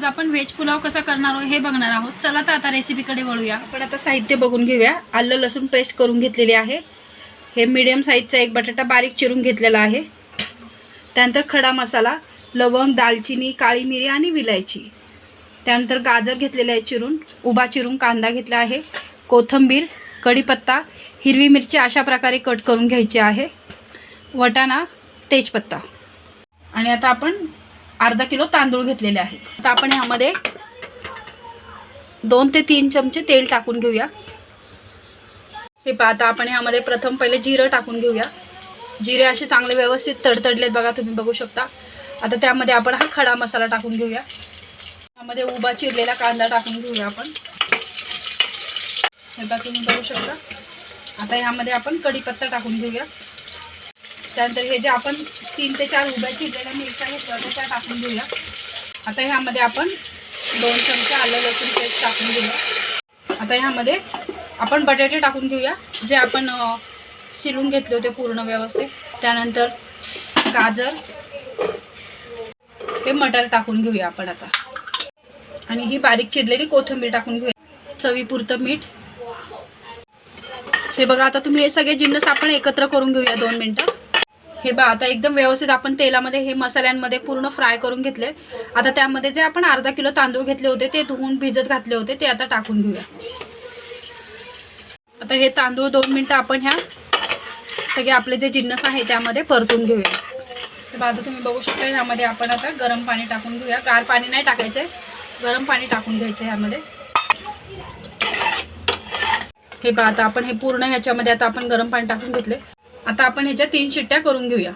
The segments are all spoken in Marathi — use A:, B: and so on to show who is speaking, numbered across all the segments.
A: आज आपण व्हेज पुलाव कसा करणार आहोत हे बघणार आहोत. चला तर आता रेसिपीकडे वळूया. आपण आता साहित्य बघून घेऊया. आलं लसूण पेस्ट करून घेतलेली आहे. हे मीडियम साईजचा एक बटाटा बारीक चिरून घेतलेला आहे. त्यानंतर खडा मसाला लवंग दालचिनी काळी मिरी आणि विलायची. त्यानंतर गाजर घेतलेले आहे चिरून. उभा चिरून कांदा घेतला आहे. कोथंबीर कढीपत्ता हिरवी मिरची अशा प्रकारे कट करून घ्यायची आहे. वटाणा तेजपत्ता. आणि आता आपण अर्धा किलो तांदूळ घेतलेले आहेत. आता आपण ह्यामध्ये दोन ते तीन चमचे तेल टाकून घेऊया. हे पहा आता आपण ह्यामध्ये प्रथम पहिले जिरं टाकून घेऊया. जिरे असे चांगले व्यवस्थित तडतडलेत बघा तुम्ही बघू शकता. आता त्यामध्ये आपण हा खडा मसाला टाकून घेऊया. त्यामध्ये उभा चिरलेला कांदा टाकून घेऊया आपण. हे बघा तुम्ही बघू शकता. आता ह्यामध्ये आपण कढीपत्ता टाकून घेऊया. त्यानंतर हे जे आपण तीन ते चार उभ्या चिरलेल्या मिरच्या घेतल्या होत्या त्या टाकून घेऊया. आता ह्यामध्ये आपण दोन चमचे आलं लसूण पेस्ट टाकून घेऊया. आता ह्यामध्ये आपण बटाटे टाकून घेऊया जे आपण शिरून घेतले होते पूर्ण व्यवस्थित. त्यानंतर गाजर हे मटर टाकून घेऊया आपण आता. आणि ही बारीक चिरलेली कोथिंबीर टाकून घेऊया. चवीपुरतं मीठ. हे बघा आता तुम्ही हे सगळे जिन्नस आपण एकत्र करून घेऊया दोन मिनटं. हे बा आता एकदम व्यवस्थित आपण तेलामध्ये हे मसाल्यांमध्ये पूर्ण फ्राय करून घेतले. आता त्यामध्ये जे आपण अर्धा किलो तांदूळ घेतले होते ते धुवून भिजत घातले होते ते आता टाकून घेऊया. आता हे तांदूळ दोन मिनटं आपण ह्या सगळे आपले जे जिन्नस आहे त्यामध्ये परतून घेऊया. तर बघा आता तुम्ही बघू शकता ह्यामध्ये आपण आता गरम पाणी टाकून घेऊया. गार पाणी नाही टाकायचं गरम पाणी टाकून घ्यायचं ह्यामध्ये. हे बा आता आपण हे पूर्ण ह्याच्यामध्ये आता आपण गरम पाणी टाकून घेतले आता आपण ह्याच्या तीन शिट्ट्या करून घेऊया.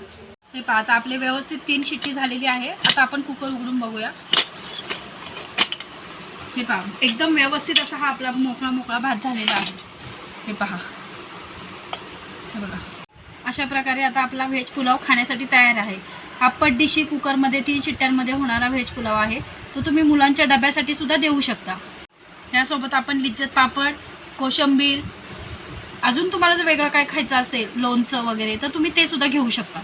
A: हे पहा आता आपले व्यवस्थित तीन शिट्टी झालेली आहे. आता आपण कुकर उघडून बघूया. हे पहा एकदम व्यवस्थित असा हा आपला मोकळा मोकळा भात झालेला आहे. हे पहा. हे बघा. अशा प्रकारे आता आपला व्हेज पुलाव खाण्यासाठी तयार आहे. आपट डिशी कुकरमध्ये तीन शिट्ट्यांमध्ये होणारा व्हेज पुलाव आहे. तो तुम्ही मुलांच्या डब्यासाठी सुद्धा देऊ शकता. त्यासोबत आपण लिज्जत पापड कोशंबीर अजून तुम्हाला जर वेगळं काय खायचं असेल लोणचं वगैरे तर तुम्ही ते सुद्धा घेऊ शकता.